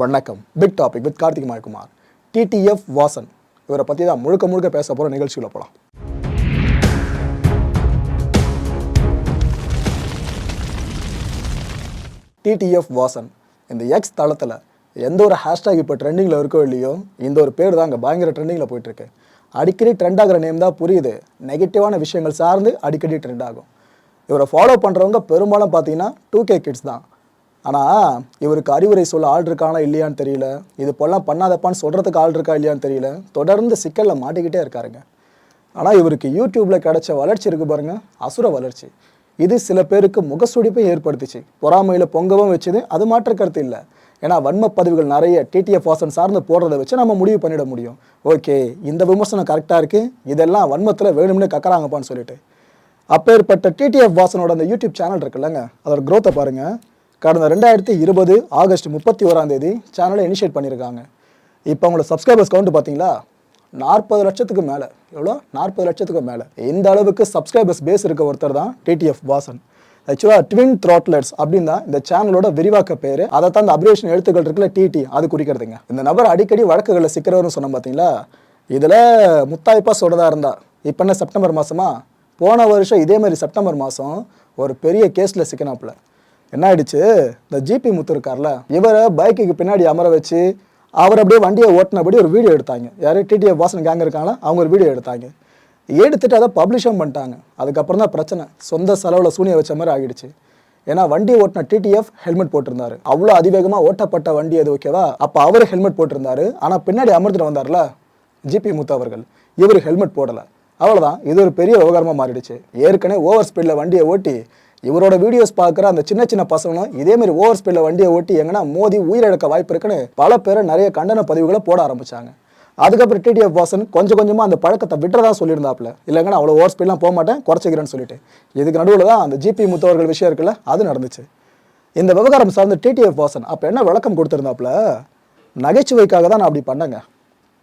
வணக்கம். Big topic with Karthik Mayakumar. TTF Vasan. இவரை பற்றி தான் முழுக்க முழுக்க பேச போகிற நிகழ்ச்சியில் போகலாம் டிடிஎஃப் வாசன். இந்த எக்ஸ் தளத்தில் எந்த ஒரு ஹேஷ்டேக் இப்போ ட்ரெண்டிங்கில் இருக்கோ இல்லையோ இந்த ஒரு பேர் தான் அங்கே பயங்கர ட்ரெண்டிங்கில் போயிட்டுருக்கு. அடிக்கடி ட்ரெண்ட் ஆகிற நேம் தான் புரியுது. நெகட்டிவான விஷயங்கள் சார்ந்து அடிக்கடி ட்ரெண்ட் ஆகும். இவரை ஃபாலோ பண்ணுறவங்க பெரும்பாலும் பார்த்தீங்கன்னா டூ கே கிட்ஸ் தான். ஆனால் இவருக்கு அறிவுரை சொல்ல ஆள் இருக்கானா இல்லையான்னு தெரியல. இது போலாம் பண்ணாதப்பான்னு சொல்கிறதுக்கு ஆள் இருக்கா இல்லையான்னு தெரியல. தொடர்ந்து சிக்கலில் மாட்டிக்கிட்டே இருக்காருங்க. ஆனால் இவருக்கு யூடியூப்பில் கிடைச்ச வளர்ச்சி இருக்குது பாருங்கள் அசுர வளர்ச்சி. இது சில பேருக்கு முகசுடிப்பை ஏற்படுத்திச்சு. பொறாமையில் பொங்கவும் வச்சுது. அது மாற்ற கருத்து இல்லை. ஏன்னா வன்ம பதிவுகள் நிறைய டிடிஎஃப் வாசன் சார்ந்து போடுறத வச்சு நம்ம முடிவு பண்ணிட முடியும். ஓகே இந்த விமர்சனம் கரெக்டாக இருக்குது இதெல்லாம் வன்மத்தில் வேணும்னு கக்கறாங்கப்பான்னு சொல்லிட்டு. அப்பேற்பட்ட டிடிஎஃப் வாசனோட அந்த யூடியூப் சேனல் இருக்குல்லங்க. அதோட க்ரோத்தை பாருங்கள் பாருங்க. கடந்த ரெண்டாயிரத்தி இருபது ஆகஸ்ட் முப்பத்தி ஓராம் தேதி சேனலை இனிஷியேட் பண்ணியிருக்காங்க. இப்போ அவங்களோட சப்ஸ்கிரைபர்ஸ் கவுண்ட் பார்த்தீங்களா? நாற்பது லட்சத்துக்கு மேலே. எவ்வளோ? நாற்பது லட்சத்துக்கு மேலே. இந்த அளவுக்கு சப்ஸ்கிரைபர்ஸ் பேஸ் இருக்க ஒருத்தர் தான் டிடிஎஃப் வாசன். ஆக்சுவலாக ட்வின் த்ராட்லெட்ஸ் அப்படின்னு தான் இந்த சேனலோட விரிவாக்க பேர். அதை தான் இந்த அப்ரேஷன் எழுத்துக்கள் இருக்குல்ல டிடி அது குறிக்கிறதுங்க. இந்த நபர் அடிக்கடி வழக்குகளில் சிக்கிறவர்னு சொன்னோம் பார்த்தீங்களா? இதில் முத்தாய்ப்பாக சொல்கிறதா இருந்தா. இப்போ என்ன செப்டம்பர் மாதமா போன வருஷம் இதே மாதிரி செப்டம்பர் மாதம் ஒரு பெரிய கேஸில் சிக்கினாப்புல. என்ன ஆயிடுச்சு இந்த ஜிபி முத்து இருக்கார்ல இவரை பைக்குக்கு பின்னாடி அமர வச்சு அவர் அப்படியே வண்டியை ஓட்டினபடி ஒரு வீடியோ எடுத்தாங்க. யாரும் டிடிஎஃப் வாசன் கேங் இருக்காங்களா? அவங்க ஒரு வீடியோ எடுத்தாங்க. எடுத்துட்டு அதை பப்ளிஷும் பண்ணிட்டாங்க. அதுக்கப்புறம் தான் பிரச்சனை. சொந்த செலவில் சூனிய வச்ச மாதிரி ஆகிடுச்சு ஏன்னா வண்டி ஓட்டின டிடிஎஃப் ஹெல்மெட் போட்டிருந்தாரு. அவ்வளோ அதிவேகமாக ஓட்டப்பட்ட வண்டி அது ஓகேவா அப்போ அவர் ஹெல்மெட் போட்டிருந்தாரு. ஆனால் பின்னாடி அமர்ந்துட்டு வந்தார்ல ஜிபி முத்து அவர்கள். இவர் ஹெல்மெட் போடலை. அவ்வளோதான் இது ஒரு பெரிய விவகாரமாக மாறிடுச்சு. ஏற்கனவே ஓவர் ஸ்பீடில் வண்டியை ஓட்டி இவரோட வீடியோஸ் பார்க்குற அந்த சின்ன சின்ன பசங்களும் இதேமாரி ஓவர் ஸ்பீடில் வண்டியை ஓட்டி எங்கன்னா மோதி உயிரிழக்க வாய்ப்பு இருக்குன்னு பல பேர் நிறைய கண்டன பதிவுகளை போட ஆரம்பிச்சாங்க. அதுக்கப்புறம் டிடிஎஃப் வாசன் கொஞ்சம் கொஞ்சமாக அந்த பழக்கத்தை விட்டுறதா சொல்லியிருந்தாப்புல. இல்லைங்கன்னா அவ்வளோ ஓவர் ஸ்பீட்லாம் போக மாட்டேன் குறைச்சிக்கிறேன்னு சொல்லிட்டு. இதுக்கு நடுவில் தான் அந்த ஜிபி முத்தவர்கள் விஷயம் இருக்குல்ல அது நடந்துச்சு. இந்த விவகாரம் சார்ந்த டிடிஎஃப் வாசன் அப்போ என்ன விளக்கம் கொடுத்துருந்தாப்புல? நகைச்சுவைக்காக தான் நான் அப்படி பண்ணேங்க.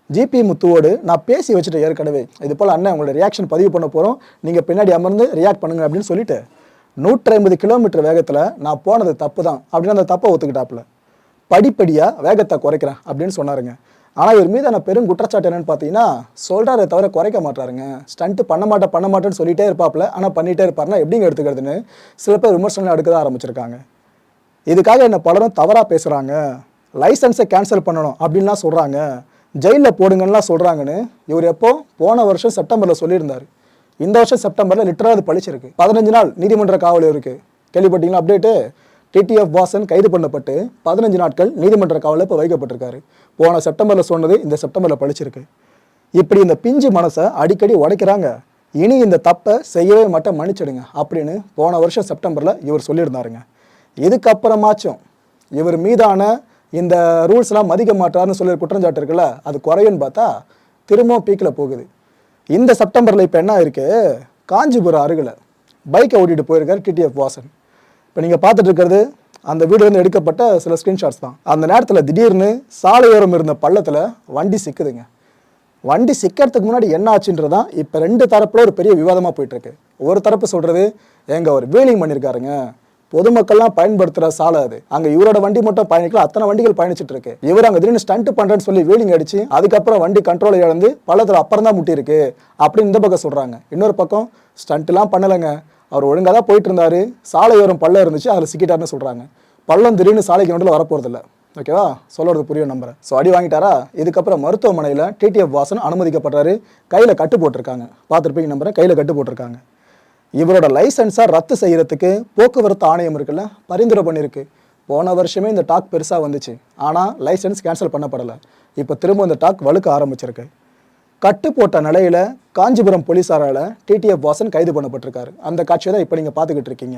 ஜிபி முத்துவோடு நான் பேசி வச்சுட்டேன் ஏற்கனவே. இது போல் அண்ணன் உங்களோட ரியாக்ஷன் பதிவு பண்ண போகிறோம் நீங்கள் பின்னாடி அமர்ந்து ரியாக்ட் பண்ணுங்க அப்படின்னு சொல்லிட்டு. நூற்றி ஐம்பது கிலோமீட்டர் வேகத்தில் நான் போனது தப்பு தான் அப்படின்னு அந்த தப்பை ஒத்துக்கிட்டாப்புல. படிப்படியாக வேகத்தை குறைக்கிறேன் அப்படின்னு சொன்னாருங்க. ஆனால் இவர் மீதான பெரும் குற்றச்சாட்டு என்னன்னு பார்த்தீங்கன்னா சொல்கிறாரே தவிர குறைக்க மாட்டாருங்க. ஸ்டண்ட்டு பண்ண மாட்டேன் பண்ண மாட்டேன்னு சொல்லிட்டே இருப்பாப்புல. ஆனால் பண்ணிகிட்டே இருப்பாருன்னா எப்படிங்க எடுத்துக்கிறதுன்னு சில பேர் விமர்சனம் எடுக்க தான் ஆரம்பிச்சிருக்காங்க. இதுக்காக என்ன பலரும் தவறாக பேசுகிறாங்க லைசன்ஸை கேன்சல் பண்ணணும் அப்படின்லாம் சொல்கிறாங்க ஜெயிலில் போடுங்கன்னுலாம் சொல்கிறாங்கன்னு இவர் எப்போ போன வருஷம் செப்டம்பரில் சொல்லியிருந்தார். இந்த வருஷம் செப்டம்பரில் லிட்டராக அது பழிச்சிருக்கு. பதினஞ்சு நாள் நீதிமன்ற காவல் இருக்குது கேள்விப்பட்டீங்களா அப்டேட்டு டிடிஎஃப் வாசன் கைது பண்ணப்பட்டு பதினஞ்சு நாட்கள் நீதிமன்ற காவலில் இப்போ வைக்கப்பட்டிருக்காரு. போன செப்டம்பரில் சொன்னது இந்த செப்டம்பரில் பழிச்சிருக்கு. இப்படி இந்த பிஞ்சு மனசை அடிக்கடி உடைக்கிறாங்க. இனி இந்த தப்பை செய்யவே மாட்டேன் மன்னிச்சிடுங்க அப்படின்னு போன வருஷம் செப்டம்பரில் இவர் சொல்லியிருந்தாருங்க. இதுக்கப்புறமாச்சும் இவர் மீதான இந்த ரூல்ஸ்லாம் மதிக்க மாட்டார்னு சொல்லி குற்றஞ்சாட்டு இருக்குல்ல அது குறையுன்னு பார்த்தா திரும்பவும் பீக்கில் போகுது. இந்த செப்டம்பரில் இப்போ என்ன இருக்கு காஞ்சிபுரம் அருகில் பைக்கை ஓட்டிட்டு போயிருக்கார் டிடிஎஃப் வாசன். இப்போ நீங்கள் பார்த்துட்டு இருக்கிறது அந்த வீடியோ வந்து எடுக்கப்பட்ட சில ஸ்க்ரீன்ஷாட்ஸ் தான். அந்த நேரத்தில் திடீர்னு சாலையோரம் இருந்த பள்ளத்தில் வண்டி சிக்குதுங்க. வண்டி சிக்கிறதுக்கு முன்னாடி என்ன ஆச்சுன்றதான் இப்போ ரெண்டு தரப்பில் ஒரு பெரிய விவாதமாக போயிட்டுருக்கு ஒரு தரப்பு சொல்கிறது எங்கள் ஒரு வீலிங் பண்ணியிருக்காருங்க. பொதுமக்கள்லாம் பயன்படுத்துகிற சாலை அது. அங்கே இவரோட வண்டி மட்டும் பயணிக்கலாம் அத்தனை வண்டிகள் பயணிச்சுட்டு இருக்கு இவர் அங்கே திடீர்னு ஸ்டண்ட் பண்ணுறேன்னு சொல்லி வீலிங் அடிச்சு அதுக்கப்புறம் வண்டி கண்ட்ரோலை இழந்து பள்ளத்தில் அப்புறம் தான் முட்டிருக்கு அப்படின்னு இந்த பக்கம் சொல்கிறாங்க இன்னொரு பக்கம் ஸ்டண்ட்லாம் பண்ணலைங்க. அவர் ஒழுங்காக தான் போயிட்டு இருந்தாரு சாலையோரம் பள்ளம் இருந்துச்சு அதில் சிக்கிட்டாருன்னு சொல்கிறாங்க பள்ளம் திடீர்னு சாலைக்கு நடுவில் வரப்போகிறதில்ல ஓகேவா? சொல்கிறது புரியும் நம்புறேன். ஸோ அடி வாங்கிட்டாரா? இதுக்கப்புறம் மருத்துவமனையில் டிடிஎஃப் வாசன் அனுமதிக்கப்படுறாரு. கையில் கட்டு போட்டிருக்காங்க. பார்த்துருப்பீங்க நம்புறேன். கையில் கட்டு போட்டிருக்காங்க. இவரோட லைசன்ஸை ரத்து செய்கிறதுக்கு போக்குவரத்து ஆணையம் இருக்குல்ல பரிந்துரை பண்ணியிருக்கு. போன வருஷமே இந்த டாக் பெருசாக வந்துச்சு. ஆனால் லைசன்ஸ் கேன்சல் பண்ணப்படலை. இப்போ திரும்ப இந்த டாக் வலுக்க ஆரம்பிச்சிருக்கு. கட்டு போட்ட நிலையில் காஞ்சிபுரம் போலீஸாரால் டிடிஎஃப் வாசன் கைது பண்ணப்பட்டிருக்காரு. அந்த காட்சியை தான் இப்போ நீங்கள் பார்த்துக்கிட்டு இருக்கீங்க.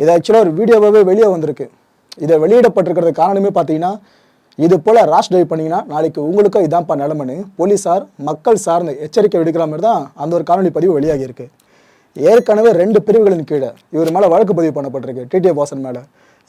இது ஆக்சுவலாக ஒரு வீடியோவாகவே வெளியே வந்திருக்கு. இதை வெளியிடப்பட்டிருக்கிறது காரணமே பார்த்தீங்கன்னா இது போல் ராஷ் டிரைவ் பண்ணீங்கன்னா நாளைக்கு உங்களுக்கும் இதான்ப்பா நிலமனு போலீஸார் மக்கள் சார்ந்து எச்சரிக்கை விடுக்கிற மாதிரி தான் அந்த ஒரு காணொலி பதிவு வெளியாகியிருக்கு. ஏற்கனவே ரெண்டு பிரிவுகளின் கீழே இவர் மேலே வழக்கு பதிவு பண்ணப்பட்டிருக்கு. டிடிஎஃப் வாசன் மேலே.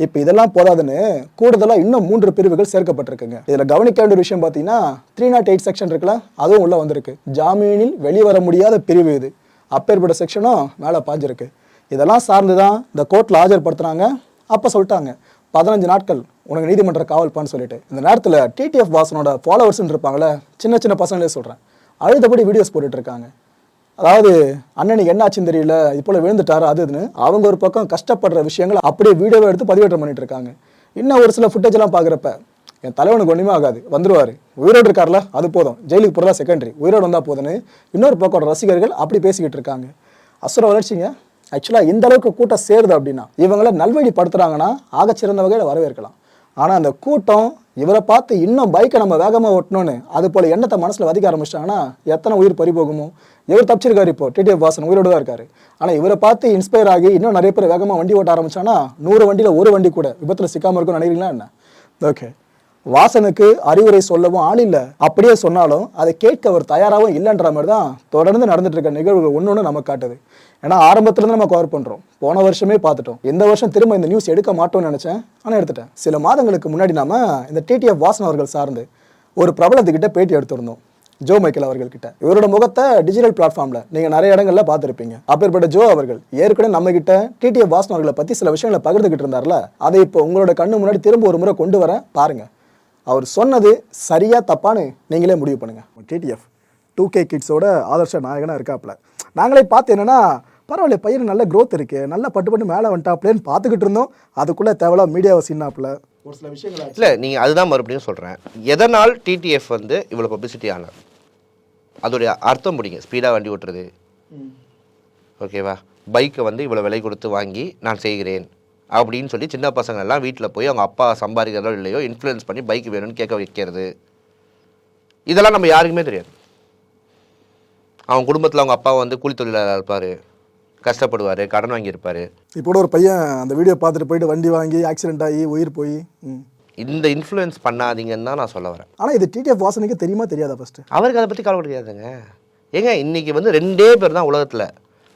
இப்போ இதெல்லாம் போதாதுன்னு கூடுதலாக இன்னும் மூன்று பிரிவுகள் சேர்க்கப்பட்டிருக்குங்க. இதில் கவனிக்க வேண்டிய விஷயம் பார்த்தீங்கன்னா த்ரீ நாட் எயிட் செக்ஷன் இருக்குல்ல அதுவும் உள்ளே வந்திருக்கு. ஜாமீனில் வெளிவர முடியாத பிரிவு இது. அப்பேற்பட்ட செக்ஷனும் மேலே பாஞ்சிருக்கு. இதெல்லாம் சார்ந்து தான் இந்த கோர்ட்டில் ஆஜர்படுத்துனாங்க. அப்போ சொல்லிட்டாங்க பதினஞ்சு நாட்கள் உனக்கு நீதிமன்ற காவல்பான்னு சொல்லிட்டு. இந்த நேரத்தில் டிடிஎஃப் வாசனோட ஃபாலோவர்ஸ்ன்னு இருப்பாங்களே சின்ன சின்ன பசங்களே சொல்கிறேன் அழுதபடி வீடியோஸ் போட்டுட்ருக்காங்க அதாவது அண்ணனுக்கு என்ன ஆச்சுன்னு தெரியல இது போல விழுந்துட்டாரு அது இதுன்னு அவங்க ஒரு பக்கம் கஷ்டப்படுற விஷயங்களை அப்படியே வீடியோவை எடுத்து பதிவேற்றம் பண்ணிட்டு இருக்காங்க இன்னும் ஒரு சில ஃபுட்டேஜ்லாம் பார்க்குறப்ப என் தலைவனுக்கு ஒன்றுமே ஆகாது வந்துடுவார் உயிரோடு இருக்கார்ல அது போதும். ஜெயிலுக்கு போகிறதா செகண்டரி உயிரோடு வந்தால் போதுன்னு இன்னொரு பக்கம் ரசிகர்கள் அப்படி பேசிக்கிட்டு இருக்காங்க. அசுர வளர்ச்சிங்க. ஆக்சுவலாக இந்த அளவுக்கு கூட்டம் சேருது அப்படின்னா இவங்கள நல்வழிப்படுத்துகிறாங்கன்னா ஆகச்சிறந்த வகையில் வரவேற்கலாம். ஆனால் அந்த கூட்டம் இவரை பார்த்து இன்னும் பைக்கை நம்ம வேகமாக ஓட்டணும்னு அது போல் எண்ணத்தை மனசில் வதிக்க ஆரம்பிச்சிட்டாங்கன்னா எத்தனை உயிர் பறி போகுமோ இவர் தப்பிச்சிருக்காரு இப்போ டிடிஎஃப் வாசன் உயிரோடு தான் இருக்காரு. ஆனால் இவரை பார்த்து இன்ஸ்பயர் ஆகி இன்னும் நிறைய பேர் வேகமாக வண்டி ஓட்ட ஆரம்பிச்சானா நூறு வண்டியில் ஒரு வண்டி கூட விபத்தில் சிக்காமல் இருக்கும்னு நினைக்கிறீங்களா என்ன? ஓகே வாசனுக்கு அறிவுரை சொல்லவும் ஆள் இல்லை. அப்படியே சொன்னாலும் அதை கேட்க அவர் தயாராகவும் இல்லைன்ற மாதிரி தான் தொடர்ந்து நடந்துட்டு இருக்க நிகழ்வுகள் ஒன்று ஒன்று நமக்கு காட்டுது. ஏன்னா ஆரம்பத்துலேருந்து நம்ம கவர் பண்ணுறோம் போன வருஷமே பார்த்துட்டோம். இந்த வருஷம் திரும்ப இந்த நியூஸ் எடுக்க மாட்டோம்னு நினச்சேன். ஆனால் எடுத்துட்டேன். சில மாதங்களுக்கு முன்னாடி நாம இந்த டிடிஎஃப் வாசன் அவர்கள் சார்ந்து ஒரு பிரபலத்துக்கிட்ட பேட்டி எடுத்திருந்தோம். ஜோ மைக்கேல் அவர்கள்கிட்ட. இவரோட முகத்தை டிஜிட்டல் பிளாட்ஃபார்மில் நீங்கள் நிறைய இடங்கள்ல பார்த்துருப்பீங்க. அப்பேற்பட்ட ஜோ அவர்கள் ஏற்கனவே நம்ம கிட்ட டிடிஎஃப் வாசன் அவர்களை பற்றி சில விஷயங்களை பகிர்ந்துக்கிட்டு இருந்தார்ல. அதை இப்போ உங்களோட கண்ணு முன்னாடி திரும்ப ஒரு முறை கொண்டு வரேன் பாருங்கள் அவர் சொன்னது சரியா தப்பான்னு நீங்களே முடிவு பண்ணுங்க. டிடிஎஃப் டூ கே கிட்ஸோட ஆதர்ஷ நாயகனா இருக்காப்ல. நாங்களே பார்த்து என்னன்னா பரவாயில்ல பையன் நல்ல growth இருக்கு நல்லா பட்டு பட்டு மேலே வந்துட்டாப்லேன்னு பார்த்துக்கிட்டு இருந்தோம். அதுக்குள்ள தேவையில்ல மீடியாவை சின்னாப்புல ஒரு சில விஷயங்கள் இல்லை நீங்கள் அதுதான் மறுபடியும் சொல்கிறேன் எதனால் டிடிஎஃப் வந்து இவ்வளோ பப்ளிசிட்டி ஆனார் அதோடைய அர்த்தம் முடிங்க ஸ்பீடாக வண்டி ஓட்டுறது. ஓகேவா பைக்கை வந்து இவ்வளோ விலை கொடுத்து வாங்கி நான் செய்கிறேன். அப்படின்னு சொல்லி சின்ன பசங்க எல்லாம் வீட்டில் போய் அவங்க அப்பா சம்பாதிக்கிறதோ இல்லையோ இன்ஃப்ளூயன்ஸ் பண்ணி பைக் வேணும்னு கேட்க வைக்கிறது. இதெல்லாம் நம்ம யாருக்குமே தெரியாது. அவன் குடும்பத்தில் அவங்க அப்பா வந்து கூலி தொழிலாளர் இருப்பார். கஷ்டப்படுவார் கடன் வாங்கியிருப்பார். இப்போ கூட ஒரு பையன் அந்த வீடியோ பார்த்துட்டு போயிட்டு வண்டி வாங்கி ஆக்சிடென்ட் ஆகி உயிர் போய் இந்த இன்ஃப்ளூயன்ஸ் பண்ணாதீங்கன்னு தான் நான் சொல்ல வரேன். ஆனால் இது டிடிஎஃப் வாசனுக்கு தெரியுமா தெரியாதா ஃபஸ்ட்டு அவருக்கு அதை பற்றி கவலை கிடையாதுங்க ஏங்க இன்னைக்கு வந்து ரெண்டே பேர் தான் உலகத்தில்.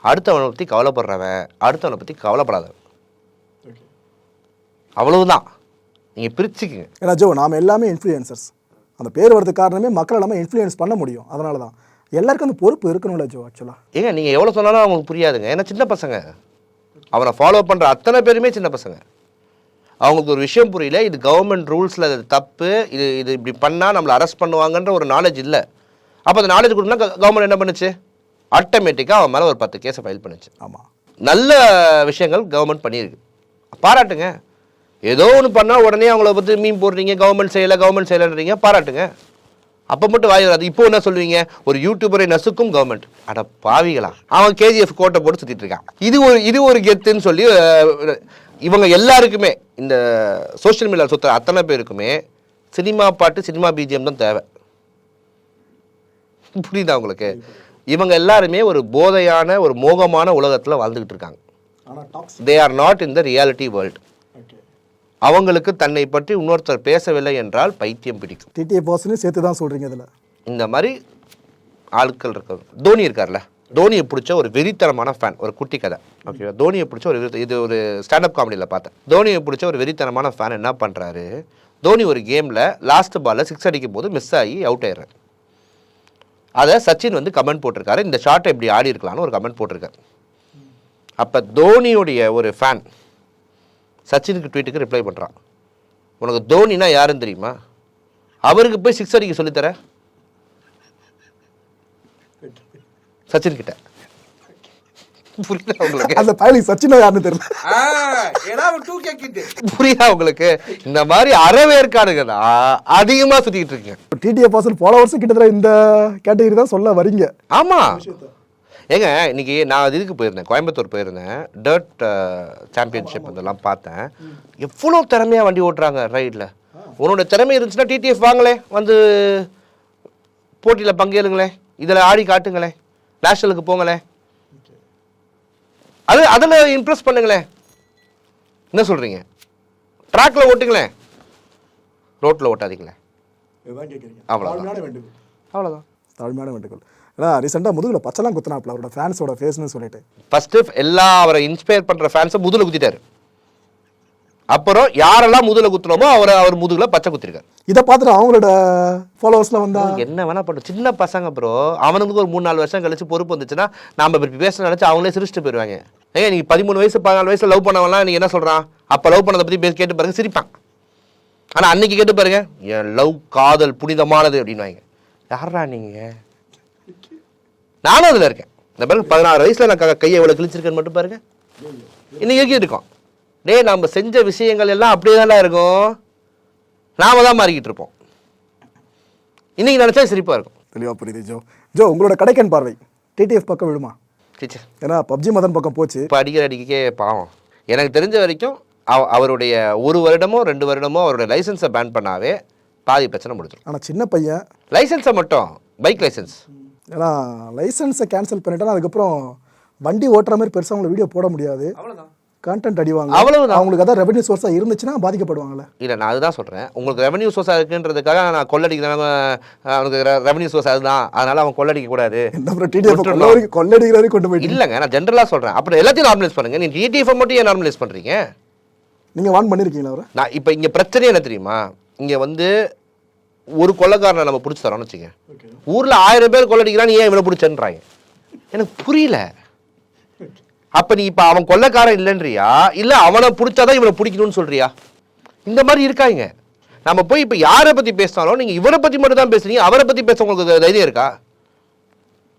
அடுத்தவனை பற்றி கவலைப்படுறவன் அடுத்தவனை பற்றி கவலைப்படாதவன். அவ்வளவுதான். நீங்கள் பிரிச்சுக்குங்க. ஏன்னா ஜோ நாம் எல்லாமே இன்ஃப்ளூயன்சர்ஸ் அந்த பேர் வரதுக்கு காரணமே மக்களை நம்ம இன்ஃப்ளூயன்ஸ் பண்ண முடியும். அதனால தான் எல்லாருக்கும் அந்த பொறுப்பு இருக்கணும்ல ஜோ ஆக்சுவலாக ஏங்க நீங்கள் எவ்வளோ சொன்னாலும் அவங்களுக்கு புரியாதுங்க. ஏன்னா சின்ன பசங்க. அவனை ஃபாலோ பண்ணுற அத்தனை பேருமே சின்ன பசங்க. அவங்களுக்கு ஒரு விஷயம் புரியல. இது கவர்மெண்ட் ரூல்ஸில் அது தப்பு. இது இது இப்படி பண்ணால் நம்மளை அரெஸ்ட் பண்ணுவாங்கன்ற ஒரு நாலேஜ் இல்லை. அப்போ அந்த நாலேஜ் கொடுத்தா கவர்மெண்ட் என்ன பண்ணுச்சு? ஆட்டோமேட்டிக்காக அவன் மேலே ஒரு பத்து கேஸை ஃபைல் பண்ணுச்சு. ஆமாம் நல்ல விஷயங்கள் கவர்மெண்ட் பண்ணியிருக்கு. பாராட்டுங்க. ஏதோ ஒன்று பண்ணால் உடனே அவங்கள பற்றி மீன் போடுறீங்க கவர்மெண்ட் செய்யலை கவர்மெண்ட் செய்யலைன்றீங்க பாராட்டுங்க. அப்போ மட்டும் வாய் வராது. இப்போ என்ன சொல்லுவீங்க? ஒரு யூடியூபரை நசுக்கும் கவர்மெண்ட் அட பாவிகளா. அவன் கேஜிஎஃப் கோட்டை போட்டு சுற்றிட்டு இருக்கான். இது ஒரு இது ஒரு கெத்துன்னு சொல்லி இவங்க எல்லாருக்குமே இந்த சோஷியல் மீடியா சுற்றுற அத்தனை பேருக்குமே சினிமா பாட்டு சினிமா பிஜிஎம் தான் தேவை. புரியுதா உங்களுக்கு? இவங்க எல்லாருமே ஒரு போதையான ஒரு மோகமான உலகத்தில் வாழ்ந்துக்கிட்டு இருக்காங்க. They are not in the reality world அவங்களுக்கு தன்னை பற்றி இன்னொருத்தர் பேசவில்லை என்றால் பைத்தியம் பிடிக்கும். டிடிஎஃப் வாசனையும் சேர்த்து தான் சொல்கிறீங்க இதில். இந்த மாதிரி ஆட்கள் இருக்காங்க. தோனி இருக்கார்ல? தோனியை பிடிச்ச ஒரு வெறித்தனமான ஃபேன் ஒரு குட்டி கதை. ஓகேவா தோனியை பிடிச்ச ஒரு இது ஒரு ஸ்டாண்டப் காமெடியில் பார்த்தேன். தோனியை பிடிச்ச ஒரு வெறித்தனமான ஃபேன் என்ன பண்ணுறாரு தோனி ஒரு கேமில் லாஸ்ட் பாலில் சிக்ஸ் அடிக்கும் போது மிஸ் ஆகி அவுட் ஆயிடுறாரு. அதை சச்சின் வந்து கமெண்ட் போட்டிருக்காரு. இந்த ஷாட்டை இப்படி ஆடி இருக்கலாம்னு ஒரு கமெண்ட் போட்டிருக்காரு. அப்போ தோனியுடைய ஒரு ஃபேன் சச்சினுக்கு ட்வீட்டுக்கு ரிப்ளை பண்ணுறான் உனக்கு தோனினா யாருன்னு தெரியுமா? அவருக்கு போய் சிக்ஸ் அடிக்க சொல்லித்தர சச்சின் கிட்ட புரியுதா உங்களுக்கு? அந்த பயலுக்கு சச்சினா யாருன்னு தெரியல. புரியுதா உங்களுக்கு? இந்த மாதிரி அறவேற்காடுங்க தான் அதிகமாக சுற்றிக்கிட்டு இருக்குங்க. டிடிஎஃப் வாசன் ஃபாலோவர்ஸ் கிட்டத்தட்ட இந்த கேட்டகரி தான் சொல்ல வரீங்க. ஆமா. ஏங்க இன்னைக்கு நான் இதுக்கு போயிருந்தேன். கோயம்புத்தூர் போயிருந்தேன். டர்ட் சாம்பியன்ஷிப் இதெல்லாம் பார்த்தேன். எவ்வளோ திறமையா வண்டி ஓட்டுறாங்க ரைடில் உன்னோட திறமை இருந்துச்சுன்னா டிடிஎஃப் வாங்களே. வந்து போட்டியில் பங்கேறுங்களேன் இதில் ஆடி காட்டுங்களேன் நேஷனலுக்கு போங்களேன் அது அதில் இம்ப்ரெஸ் பண்ணுங்களேன் என்ன சொல்கிறீங்க ட்ராக்ல ஓட்டுங்களேன் ரோட்டில் ஓட்டாதீங்களேன் அவ்வளவுதான். வேண்டுகோள். அவ்வளோதான் தாழ்மையான வேண்டுகோள். ஏன்னா ரீசெண்டாக முதுகில் பச்சைலாம் குத்துனாப்ல அவரோட ஃபேன்ஸோட ஃபேஸ்னு சொல்லிட்டு. ஃபர்ஸ்ட் எல்லா அவரை இன்ஸ்பயர் பண்ற ஃபேன்ஸை முதுகுல குத்திட்டாரு. அப்புறம் யாரெல்லாம் முதுகுல குத்துறோமோ அவரை அவர் முதுகுல பச்சை குத்திருக்காரு. இதை பார்த்துட்டு அவங்களோட ஃபாலோவர்ஸ்லாம் வந்தா? என்ன வேணா பண்ணும் சின்ன பசங்க ப்ரோ அவனுக்கு ஒரு மூணு நாலு வருஷம் கழிச்சு பொறுப்பு வந்துச்சுன்னா நாம இப்படி பேச நினைச்சு அவங்களே சிரிச்சுட்டு போயிடுவாங்க ஏங்க நீங்க பதிமூணு வயசு பதினாலு வயசுல லவ் பண்ணவன்லாம் நீங்க என்ன சொல்றான்? அப்ப லவ் பண்ணதை பத்தி பேசி கேட்டு பாருங்க சிரிப்பான். ஆனா அன்னைக்கு கேட்டு பாருங்க என் லவ் காதல் புனிதமானது அப்படின்னுவாங்க. யாரா நீங்க? நானும் அதுல இருக்கேன். இந்த பாருங்க பதினாறு வயசுல நான் கையை எவ்வளவு கிழிச்சிருக்கேன்னு மட்டும் பாருங்க. இன்னைக்கு இருக்கோம். டேய் நம்ம செஞ்ச விஷயங்கள் எல்லாம் அப்படியே தானே இருக்கும். நாம தான் மாறிக்கிட்டு இருப்போம். இன்னைக்கு நினைச்சா சிரிப்பா இருக்கும். தெளிவாக புரியுது ஜோ. ஜோ உங்களோட கடைக்கன் பார்வை டிடிஎஃப் பக்கம் விழுமா? டீச்சர். ஏன்னா பப்ஜி மதன் பக்கம் போச்சு. இப்போ அடிக்கிற அடிக்கே பாவம். எனக்கு தெரிஞ்ச வரைக்கும் அவ- அவருடைய ஒரு வருடமோ ரெண்டு வருடமோ அவருடைய லைசன்ஸை பேன் பண்ணாவே பாதி பிரச்சனை முடிஞ்சிடும். ஆனால் சின்ன பையன் லைசன்ஸை மட்டும் பைக் லைசன்ஸ் ஏன்னா லைசன்ஸை கேன்சல் பண்ணிட்டேன்னா அதுக்கப்புறம் வண்டி ஓட்டுற மாதிரி பெருசாக அவங்களை வீடியோ போட முடியாது. கான்டென்ட் அடிவாங்க. அவ்வளவுதான். அவங்களுக்கு அதான் ரெவன்யூ சோர்ஸாக இருந்துச்சுன்னா பாதிக்கப்படுவாங்கல்ல. இல்லை நான் அதுதான் சொல்கிறேன் உங்களுக்கு ரெவன்யூ சோர்ஸாக இருக்குன்றதுக்காக நான் கொள்ளடிக்கிறேன் அவனுக்கு ரெவன்யூ சோர்ஸ் அதுதான். அதனால அவன் கொள்ளடிக்க கூடாது. கொள்ளடிக்கிற கொண்டு போயிட்டு இல்லைங்க நான் ஜென்ரலாக சொல்கிறேன் அப்புறம் எல்லாத்தையும் நார்மலைஸ் பண்ணுங்க. நீ டிடிஎஃப் மட்டும் ஏன் நார்மலைஸ் பண்ணுறீங்க நீங்கள் வான் பண்ணியிருக்கீங்களா நான் இப்போ இங்கே பிரச்சனையே என்ன தெரியுமா? இங்கே வந்து ஒரு கொள்ளைக்காரனை நம்ம பிடிச்சி தரோம்னு வச்சுங்க ஊரில் ஆயிரம் பேர் கொள்ளடிக்கிறான் ஏன் இவனை பிடிச்சன்றாங்க? எனக்கு புரியல. அப்போ நீ இப்போ அவன் கொள்ளைக்காரன் இல்லைன்றியா? இல்லை அவனை பிடிச்சாதான் இவனை பிடிக்கணும்னு சொல்றியா? இந்த மாதிரி இருக்காங்க. நம்ம போய் இப்போ யாரை பற்றி பேசினாலும் நீங்கள் இவரை பற்றி மட்டும் தான் பேசுறீங்க. அவரை பற்றி பேச உங்களுக்கு தைரியம் இருக்கா?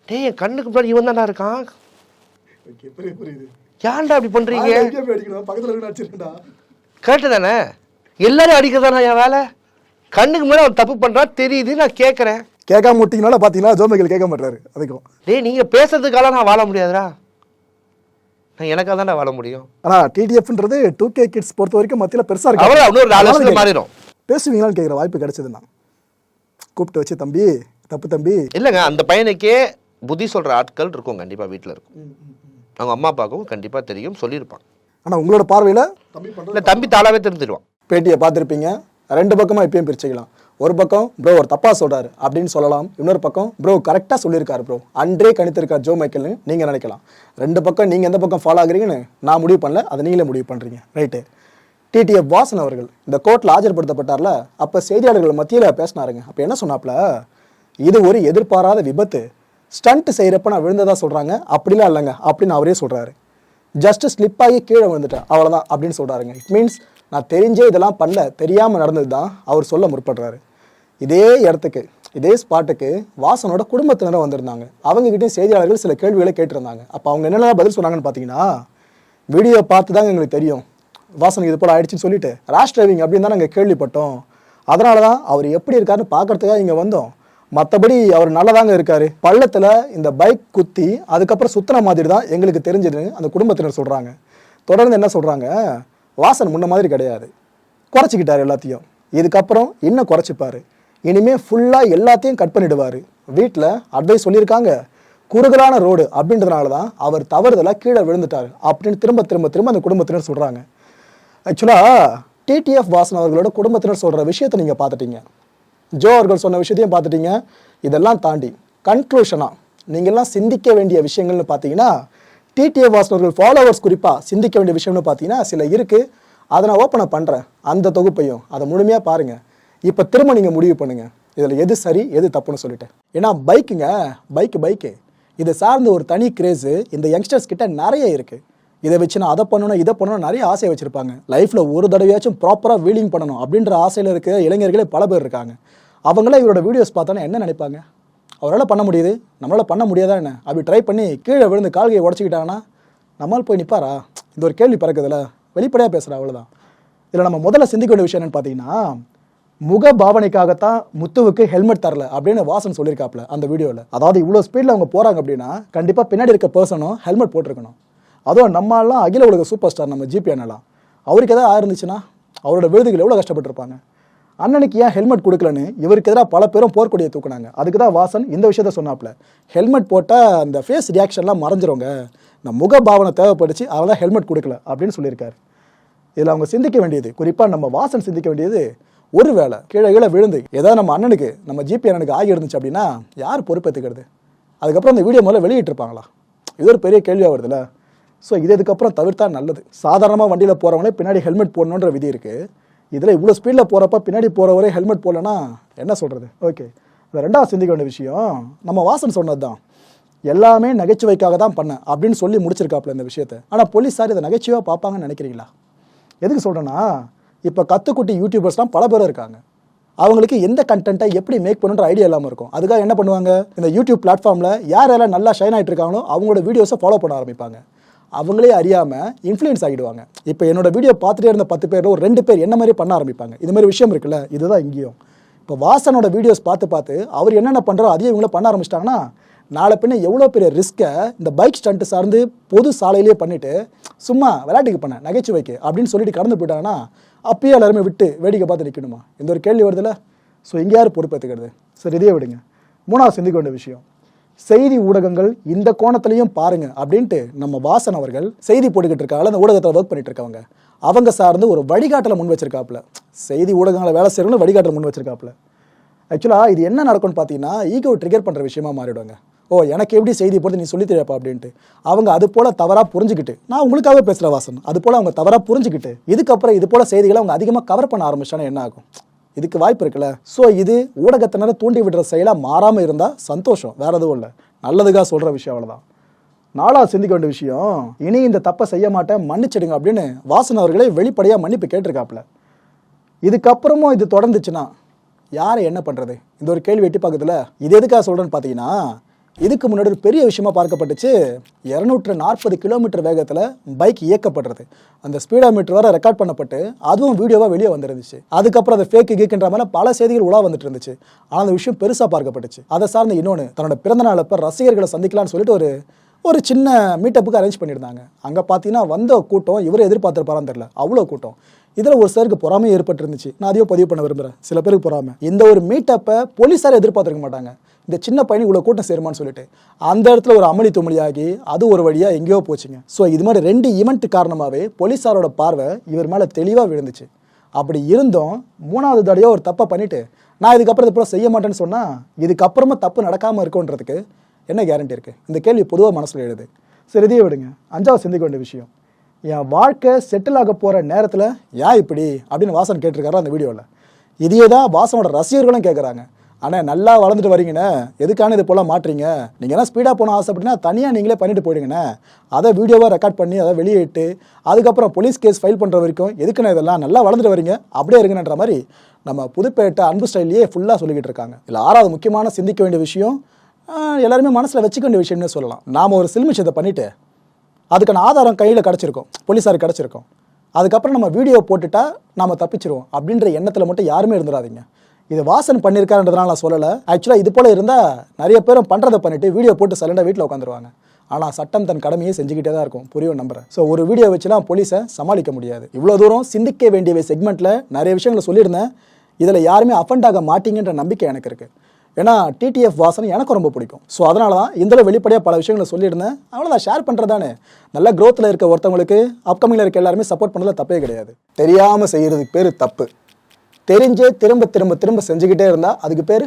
டேய் என் கண்ணுக்கு முன்னாடி இவன் தானே இருக்கான். ஏன்டா அப்படி பண்ணுறீங்க கரெக்டு தானே? எல்லாரும் அடிக்கிறதானா என் வேலை? கண்ணுக்கு முன்னாடி அவன் தப்பு பண்றான் தெரியுது நான் கேட்குறேன் கேட்காம விட்டீங்கனால பார்த்தீங்கன்னா ஜோமைகள் கேட்க மாட்டாரு அதுக்கும். டேய் நீங்க பேசுறதுக்காக நான் வாழ முடியாதுடா. நான் எனக்காக தான்டா வாழ முடியும். ஆனால் டிடிஎஃப்ன்றது டூ கே கிட்ஸ் பொறுத்த வரைக்கும் மத்தியில் பெருசாக இருக்கு? அவ்வளோ இன்னொரு நாலு வருஷத்துல. மாறிடும். பேசுவீங்களான்னு கேட்குற வாய்ப்பு கிடைச்சதுன்னா. கூப்பிட்டு வச்சு தம்பி தப்பு தம்பி. இல்லைங்க அந்த பையனுக்கே புத்தி சொல்ற ஆட்கள் இருக்கும் கண்டிப்பா வீட்டில் இருக்கும். அவங்க அம்மா அப்பாவுக்கும் கண்டிப்பா தெரியும் சொல்லியிருப்பான் ஆனால் உங்களோட பார்வையில் தம்பி இல்லை தம்பி தாளாவே தெரிஞ்சிருவான். பேட்டியை பார்த்துருப்பீங்க. ரெண்டு பக்கமாக இப்பயும் பிரிச்சுக்கலாம். ஒரு பக்கம் ப்ரோ ஒரு தப்பாக சொல்கிறாரு அப்படின்னு சொல்லலாம். இன்னொரு பக்கம் ப்ரோ கரெக்டாக சொல்லியிருக்காரு ப்ரோ அன்றே கணித்திருக்கார் ஜோ மைக்கேல்னு நீங்கள் நினைக்கலாம். ரெண்டு பக்கம் நீங்கள் எந்த பக்கம் ஃபாலோ ஆகுறீங்கன்னு நான் முடிவு பண்ணல. அதை நீங்களே முடிவு பண்ணுறீங்க ரைட்டு டிடிஎஃப் வாசன் அவர்கள் இந்த கோர்ட்டில் ஆஜர்படுத்தப்பட்டார்ல. அப்போ செய்தியாளர்கள் மத்தியில் பேசினாருங்க. அப்போ என்ன சொன்னாப்ல இது ஒரு எதிர்பாராத விபத்து. ஸ்டண்ட் செய்கிறப்ப நான் விழுந்ததா சொல்கிறாங்க அப்படிலாம் இல்லைங்க அப்படின்னு அவரே சொல்கிறாரு ஜஸ்ட் ஸ்லிப் ஆகி கீழே விழுந்துட்டேன். அவ்வளோதான் அப்படின்னு சொல்கிறாருங்க இட் மீன்ஸ் நான் தெரிஞ்சே இதெல்லாம் பண்ணல தெரியாமல் நடந்தது தான் அவர் சொல்ல முற்படுறாரு. இதே இடத்துக்கு இதே ஸ்பாட்டுக்கு வாசனோட குடும்பத்தினரும் வந்திருந்தாங்க. அவங்ககிட்டயும் செய்தியாளர்கள் சில கேள்விகளை கேட்டிருந்தாங்க. அப்போ அவங்க என்னென்ன பதில் சொன்னாங்கன்னு பார்த்தீங்கன்னா வீடியோ பார்த்து தாங்க எங்களுக்கு தெரியும். வாசனுக்கு இது போல ஆயிடுச்சுன்னு சொல்லிட்டு ரேஷ் டிரைவிங் அப்படின்னு தான் நாங்கள் கேள்விப்பட்டோம். அதனால தான் அவர் எப்படி இருக்காருன்னு பார்க்கறதுக்காக இங்கே வந்தோம். மற்றபடி அவர் நல்லதாங்க இருக்காரு. பள்ளத்தில் இந்த பைக் குத்தி அதுக்கப்புறம் சுத்தின மாதிரி தான் எங்களுக்கு தெரிஞ்சதுன்னு அந்த குடும்பத்தினர் சொல்கிறாங்க தொடர்ந்து என்ன சொல்கிறாங்க வாசன் முன்ன மாதிரி கிடையாது. குறைச்சிக்கிட்டார் எல்லாத்தையும். இதுக்கப்புறம் இன்னும் குறைச்சிப்பார்? இனிமேல் ஃபுல்லாக எல்லாத்தையும் கட் பண்ணிடுவார். வீட்டில் அட்வைஸ் சொல்லியிருக்காங்க. குறுகலான ரோடு அப்படின்றதுனால தான் அவர் தவறுதலாக கீழே விழுந்துட்டார். அப்படின்னு திரும்ப திரும்ப திரும்ப அந்த குடும்பத்தினர் சொல்கிறாங்க ஆக்சுவலாக டிடிஎஃப் வாசன் அவர்களோட குடும்பத்தினர் சொல்கிற விஷயத்தை நீங்கள் பார்த்துட்டீங்க. ஜோ அவர்கள் சொன்ன விஷயத்தையும் பார்த்துட்டீங்க. இதெல்லாம் தாண்டி கன்க்ளூஷனாக நீங்கள்லாம் சிந்திக்க வேண்டிய விஷயங்கள்னு பார்த்தீங்கன்னா டிடிஎஃப் வாசனர்கள் ஃபாலோவர்ஸ் குறிப்பாக சிந்திக்க வேண்டிய விஷயம்னு பார்த்தீங்கன்னா சில இருக்குது அதை நான் ஓப்பனை பண்ணுறேன் அந்த தொகுப்பையும் அதை முழுமையாக பாருங்கள் இப்போ திரும்ப நீங்கள் முடிவு பண்ணுங்கள் இதில் எது சரி எது தப்புன்னு சொல்லிட்டேன் ஏன்னா பைக்குங்க பைக்கு பைக்கு இதை சார்ந்த ஒரு தனி கிரேஸு இந்த யங்ஸ்டர்ஸ் கிட்ட நிறைய இருக்குது இதை வச்சு நான் அதை பண்ணணும் இதை பண்ணணும் நிறைய ஆசையை வச்சுருப்பாங்க. லைஃப்பில் ஒரு தடவையாச்சும் ப்ராப்பராக வீலிங் பண்ணணும் அப்படின்ற ஆசையில் இருக்க இளைஞர்களே பல பேர் இருக்காங்க. அவங்களாம் இவரோட வீடியோஸ் பார்த்தோன்னா என்ன நினைப்பாங்க? அவரால் பண்ண முடியுது? நம்மளால் பண்ண முடியாதா என்ன? அப்படி ட்ரை பண்ணி கீழே விழுந்து கால்கையை உடச்சிக்கிட்டாங்கன்னா நம்மால் போய் நிற்பாரா இந்த ஒரு கேள்வி பிறக்குதுல வெளிப்படையாக பேசுகிறா அவ்வளோதான் இதில் நம்ம முதல்ல சிந்திக்க வேண்டிய விஷயம் பார்த்தீங்கன்னா முக பாவனைக்காகத்தான் முத்துவுக்கு ஹெல்மெட் தரல அப்படின்னு வாசன் சொல்லியிருக்காப்ல அந்த வீடியோவில் அதாவது இவ்வளோ ஸ்பீடில் அவங்க போகிறாங்க அப்படின்னா கண்டிப்பாக பின்னாடி இருக்க பர்சனும் ஹெல்மெட் போட்டிருக்கணும். அதுவும் நம்மளாம் அகில உலக சூப்பர் ஸ்டார் நம்ம ஜிபி அண்ணலாம் அவருக்கு எதாவது ஆயிருந்துச்சுன்னா அவரோட விருதுகள் எவ்வளோ கஷ்டப்பட்டிருப்பாங்க? அண்ணனுக்கு ஏன் ஹெல்மெட் கொடுக்கலன்னு இவருக்கு எதிராக பல பேரும் போர்க்கொடியை தூக்குனாங்க. அதுக்கு தான் வாசன் இந்த விஷயத்த சொன்னாப்ல ஹெல்மெட் போட்டால் அந்த ஃபேஸ் ரியாக்ஷன்லாம் மறைஞ்சிருவங்க இந்த முக பாவனை தேவைப்படுச்சு அதனால ஹெல்மெட் கொடுக்கல அப்படின்னு சொல்லியிருக்காரு. இதில் அவங்க சிந்திக்க வேண்டியது குறிப்பாக நம்ம வாசன் சிந்திக்க வேண்டியது ஒரு வேளை கீழே கீழே விழுந்து ஏதாவது நம்ம அண்ணனுக்கு நம்ம ஜிபி அண்ணனுக்கு ஆகி இருந்துச்சு அப்படின்னா யார் பொறுப்பேற்றுக்கிறது அதுக்கப்புறம் அந்த வீடியோ முதல்ல வெளியிட்டிருப்பாங்களா இது ஒரு பெரிய கேள்வியாக வருதுல்ல. ஸோ இது இதுக்கப்புறம் தவிர்த்தா நல்லது. சாதாரணமாக வண்டியில் போகிறவங்களே பின்னாடி ஹெல்மெட் போடணுன்ற விதி இருக்குது இதில் இவ்வளோ ஸ்பீடில் போகிறப்ப பின்னாடி போகிறவரே ஹெல்மெட் போடலன்னா என்ன சொல்கிறது ஓகே இந்த ரெண்டாவது சிந்திக்க வேண்டிய விஷயம் நம்ம வாசன் சொன்னது தான். எல்லாமே நகைச்சுவைக்காக தான் பண்ணேன் அப்படின்னு சொல்லி முடிச்சிருக்காப்புல இந்த விஷயத்த. ஆனால் போலீஸார் இதை நகைச்சுவையாக பார்ப்பாங்கன்னு நினைக்கிறீங்களா? எதுக்கு சொல்கிறேன்னா இப்போ கத்துக்குட்டி யூடியூபர்ஸ்லாம் பல பேர் இருக்காங்க. அவங்களுக்கு எந்த கண்டென்ட்டை எப்படி மேக் பண்ணுன்ற ஐடியா இல்லாமல் இருக்கும். அதுக்காக என்ன பண்ணுவாங்க? இந்த யூடியூப் பிளாட்ஃபார்மில் யார் யாரெல்லாம் நல்லா ஷைன் ஆகிட்டு இருக்காங்களோ அவங்களோட வீடியோஸை ஃபாலோ பண்ண ஆரம்பிப்பாங்க. அவங்களே அறியாமல் இன்ஃப்ளூயன்ஸ் ஆகிடுவாங்க. இப்போ என்னோட வீடியோ பார்த்துட்டே இருந்த பத்து பேரில் ஒரு ரெண்டு பேர் என்ன மாதிரி பண்ண ஆரம்பிப்பாங்க? இது மாதிரி விஷயம் இருக்குல்ல இதுதான் இங்கேயும். இப்போ வாசனோட வீடியோஸ் பார்த்து பார்த்து அவர் என்னென்ன பண்ணுறோ அதையும் இவங்கள பண்ண ஆரம்பிச்சிட்டாங்கன்னா நாளை பின்ன எவ்வளோ பெரிய ரிஸ்க்கை இந்த பைக் ஸ்டண்ட்டு சார்ந்து பொது சாலையிலேயே பண்ணிவிட்டு சும்மா விளையாட்டுக்கு பண்ண நகைச்சுவைக்கு அப்படின்னு சொல்லிட்டு கடந்து போயிட்டாங்கன்னா அப்பயே எல்லாருமே விட்டு வேடிக்கை பார்த்து நிற்கணுமா இந்த ஒரு கேள்வி வருதுல்ல? ஸோ இங்கே யார் பொறுப்பேற்றுக்கிறது சரி இதையே விடுங்க. மூணாவது சிந்திக்க வேண்டிய விஷயம். செய்தி ஊடகங்கள் இந்த கோணத்திலையும் பாருங்க அப்படின்ட்டு நம்ம வாசன் அவர்கள் செய்தி போட்டுக்கிட்டு இருக்காங்க அந்த ஊடகத்தில் ஒர்க் பண்ணிட்டு இருக்கவங்க. அவங்க சார்ந்து ஒரு வழிகாட்டலை முன் வச்சிருக்காப்புல. செய்தி ஊடகங்களை வேலை செய்யணும்னு வழிகாட்டல முன் வச்சிருக்காப்புல. ஆக்சுவலாக இது என்ன நடக்கும்னு பார்த்தீங்கன்னா ஈகோ ட்ரிகர் பண்ணுற விஷயமா மாறிடுவாங்க. ஓ எனக்கு எப்படி செய்தி போட்டு நீ சொல்லி தெரியாப்பா அப்படின்ட்டு. அவங்க அது போல் தவறாக புரிஞ்சுக்கிட்டு நான் உங்களுக்காக பேசுகிற வாசன் அது போல் அவங்க தவறாக புரிஞ்சுக்கிட்டு இதுக்கப்புறம் இது போல் செய்திகளை அவங்க அதிகமாக கவர் பண்ண ஆரம்பிச்சானா என்ன ஆகும்? இதுக்கு வாய்ப்பு இருக்குல்ல? ஸோ இது ஊடகத்தினரை தூண்டி விடுற செயலாக மாறாமல் இருந்தால் சந்தோஷம். வேற எதுவும் இல்லை. நல்லதுக்காக சொல்கிற விஷயம் அவ்வளோதான் நாளா சிந்திக்க வேண்டிய விஷயம் இனி இந்த தப்பை செய்ய மாட்டேன் மன்னிச்சிடுங்க அப்படின்னு வாசன் அவர்களே வெளிப்படையாக மன்னிப்பு கேட்டிருக்காப்புல. இதுக்கப்புறமும் இது தொடர்ந்துச்சுன்னா யாரை என்ன பண்ணுறது இந்த ஒரு கேள்வி எட்டி பார்க்கறதுல இது எதுக்காக சொல்கிறேன்னு பார்த்தீங்கன்னா இதுக்கு முன்னாடி ஒரு பெரிய விஷயமா பார்க்கப்பட்டுச்சு. இரநூற்று நாற்பது கிலோமீட்டர் வேகத்தில் பைக் இயக்கப்படுறது. அந்த ஸ்பீடோமீட்டர் வர ரெக்கார்ட் பண்ணப்பட்டு அதுவும் வீடியோவாக வெளியே வந்துருந்துச்சு. அதுக்கப்புறம் அதை ஃபேக்கு கீக்குன்ற மாதிரி பல செய்திகள் உலா வந்துட்டு இருந்துச்சு. ஆனால் அந்த விஷயம் பெருசாக பார்க்கப்பட்டுச்சு. அதை சார்ந்த இன்னொன்று தன்னோட பிறந்த நாள் அப்போ ரசிகர்களை சந்திக்கலாம்னு சொல்லிட்டு ஒரு ஒரு சின்ன மீட்டப்புக்கு அரேஞ்ச் பண்ணியிருந்தாங்க. அங்கே பார்த்தீங்கன்னா வந்த கூட்டம் இவரை எதிர்பார்த்துருப்பாரான்னு தெரியல. அவ்வளோ கூட்டம். இதில் ஒரு சாருக்கு பொறாமை ஏற்பட்டிருந்துச்சு. நான் அதையோ பதிவு பண்ண விரும்புகிறேன் சில பேருக்கு பொறாமை. இந்த ஒரு மீட்டப்பை போலீஸார் எதிர்பார்த்துருக்க மாட்டாங்க. இந்த சின்ன பையன் இவ்வளோ கூட்டம் சேருமான்னு சொல்லிட்டு. அந்த இடத்துல ஒரு அமளி துமளியாகி அது ஒரு வழியாக எங்கேயோ போச்சுங்க. ஸோ இது மாதிரி ரெண்டு ஈவெண்ட் காரணமாகவே போலீஸாரோட பார்வை இவர் மேலே தெளிவாக விழுந்துச்சு. அப்படி இருந்தும் மூணாவது தடையோ ஒரு தப்பை பண்ணிவிட்டு நான் இதுக்கப்புறம் இதுப்போல் செய்ய மாட்டேன்னு சொன்னால் இதுக்கப்புறமா தப்பு நடக்காமல் இருக்குன்றதுக்கு என்ன கேரண்டி இருக்குது இந்த கேள்வி பொதுவாக மனசில் எழுது. சரி இதையே விடுங்க. அஞ்சாவது சிந்திக்க வேண்டிய விஷயம். என் வாழ்க்கை செட்டில் ஆக போகிற நேரத்தில் ஏன் இப்படி? அப்படின்னு வாசன் கேட்டிருக்காரு அந்த வீடியோவில் இதையே தான் வாசனோட ரசிகர்களும் கேட்குறாங்க ஆனால் நல்லா வளர்ந்துட்டு வரீங்கண்ணே. எதுக்கான இது போல் மாட்டுறீங்க? நீங்கள் என்ன ஸ்பீடாக போன ஆசைப்பட்டீங்கன்னா தனியாக நீங்களே பண்ணிட்டு போயிடுங்கண்ணே. அதை வீடியோவாக ரெக்கார்ட் பண்ணி அதை வெளியிட்டு அதுக்கப்புறம் போலீஸ் கேஸ் ஃபைல் பண்ணுற வரைக்கும் எதுக்குண்ணே இதெல்லாம்? நல்லா வளர்ந்துட்டு வரீங்க. அப்படியே இருங்கன்ற மாதிரி நம்ம புதுப்பேட்டை அன்பு ஸ்டைல்லையே ஃபுல்லாக சொல்லிக்கிட்டு இருக்காங்க. இதில் ஆறாவது முக்கியமான சிந்திக்க வேண்டிய விஷயம் எல்லாருமே மனசில் வச்சுக்க வேண்டிய விஷயம்னு சொல்லலாம். நாம் ஒரு சில்மிஷத்தை பண்ணிவிட்டு அதுக்கான ஆதாரம் கையில் கிடச்சிருக்கும். போலீஸாருக்கு கிடச்சிருக்கும். அதுக்கப்புறம் நம்ம வீடியோ போட்டுட்டா நம்ம தப்பிச்சிருவோம். அப்படின்ற எண்ணத்தில் மட்டும் யாருமே இருந்துடாதீங்க இது வாசன் பண்ணியிருக்காருன்றதுனால நான் சொல்லலை. ஆக்சுவலாக இது போல் இருந்தால் நிறைய பேரும் பண்ணுறதை பண்ணிட்டு வீடியோ போட்டு சைலண்டாக வீட்டில் உட்காந்துருவாங்க. ஆனால் சட்டம் தன் கடமையை செஞ்சுக்கிட்டே தான் இருக்கும். புரியும் நம்புறேன். ஸோ ஒரு வீடியோ வச்சுலாம் போலீஸை சமாளிக்க முடியாது. இவ்வளோ தூரம் சிந்திக்க வேண்டிய செக்மெண்ட்டில் நிறைய விஷயங்களை சொல்லியிருந்தேன். இதில் யாருமே அஃபண்ட் ஆக மாட்டீங்கன்ற நம்பிக்கை எனக்கு இருக்குது ஏன்னா டிடிஎஃப் வாசனை எனக்கு ரொம்ப பிடிக்கும். ஸோ அதனால தான் இந்தளவு வெளிப்படையாக பல விஷயங்களை சொல்லியிருந்தேன். அவ்வளோதான் ஷேர் பண்ணுறதானே நல்ல க்ரோத்தில் இருக்க ஒருத்தவங்களுக்கு அப்கமிங்கில் இருக்க எல்லாருமே சப்போர்ட் பண்ணல தப்பே கிடையாது. தெரியாமல் செய்கிறதுக்கு பேர் தப்பு. தெரிஞ்சே திரும்ப திரும்ப திரும்ப செஞ்சுக்கிட்டே இருந்தால் அதுக்கு பேர்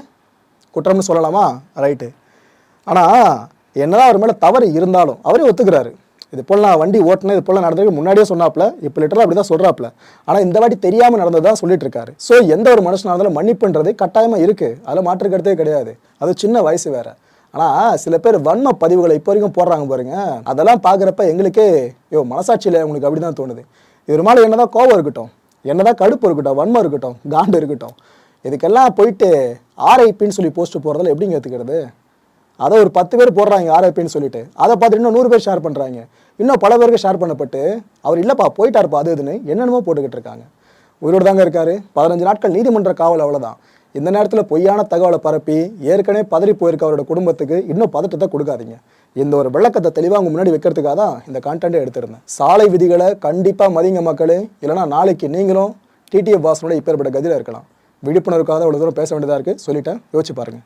குற்றம்னு சொல்லலாமா? ரைட்டு ஆனால் என்னதான் அவர் மேலே தவறு இருந்தாலும் அவரே ஒத்துக்கிறாரு. இது போல் நான் வண்டி ஓட்டினேன் இது போல் நடந்ததுக்கு முன்னாடியே சொன்னாப்ல இப்போ லிட்டராக அப்படி தான் சொல்கிறாப்ல ஆனால் இந்த வாட்டி தெரியாமல் நடந்ததா சொல்லிட்டு இருக்காரு. ஸோ எந்த ஒரு மனுஷனாக இருந்தாலும் மன்னிப்புன்றது கட்டாயமாக இருக்குது அதில் மாற்று கிடையாது. அது சின்ன வயசு வேறு. ஆனால் சில பேர் வன்ம பதிவுகளை இப்போ வரைக்கும் போடுறாங்க பாருங்க. அதெல்லாம் பார்க்குறப்ப எங்களுக்கே யோ மனசாட்சியில் உங்களுக்கு? அப்படி தான் தோணுது இவர் மேலே என்னதான் கோபம் இருக்கட்டும் என்ன தான் கடுப்பு இருக்கட்டும் வன்மம் இருக்கட்டும் காண்டு இருக்கட்டும் இதுக்கெல்லாம் போயிட்டு ஆர்ஐபின்னு சொல்லி போஸ்ட் போகிறதுல எப்படிங்க ஏற்றுக்கிறது அதை ஒரு பத்து பேர் போடுறாங்க ஆர்ஐபின்னு சொல்லிட்டு. அதை பார்த்துட்டு இன்னும் நூறு பேர் ஷேர் பண்ணுறாங்க இன்னும் பல பேருக்கு ஷேர் பண்ணப்பட்டு அவர் இல்லைப்பா போயிட்டாருப்பா அது இதுன்னு என்னென்னமோ போட்டுக்கிட்டு இருக்காங்க. உயிரோடு தாங்க இருக்கார். பதினஞ்சு நாட்கள் நீதிமன்ற காவல் அவ்வளோதான் இந்த நேரத்தில் பொய்யான தகவலை பரப்பி ஏற்கனவே பதறி போயிருக்க அவரோட குடும்பத்துக்கு இன்னும் பதட்டத்தை கொடுக்காதீங்க. இந்த ஒரு விளக்கத்தை தெளிவாக உங்கள் முன்னாடி வைக்கிறதுக்காக தான் இந்த கான்டென்ட்டை எடுத்திருந்தேன். சாலை விதிகளை கண்டிப்பாக மதிங்க மக்களே. இல்லைனா நாளைக்கு நீங்களும் டிடிஎஃப் வாசனோட இப்பேற்பட்ட கதியில் இருக்கலாம். விழிப்புணர்வுக்காக அவ்வளோ தூரம் பேச வேண்டியதாக இருக்குது சொல்லிட்டேன். யோசிச்சு பாருங்கள்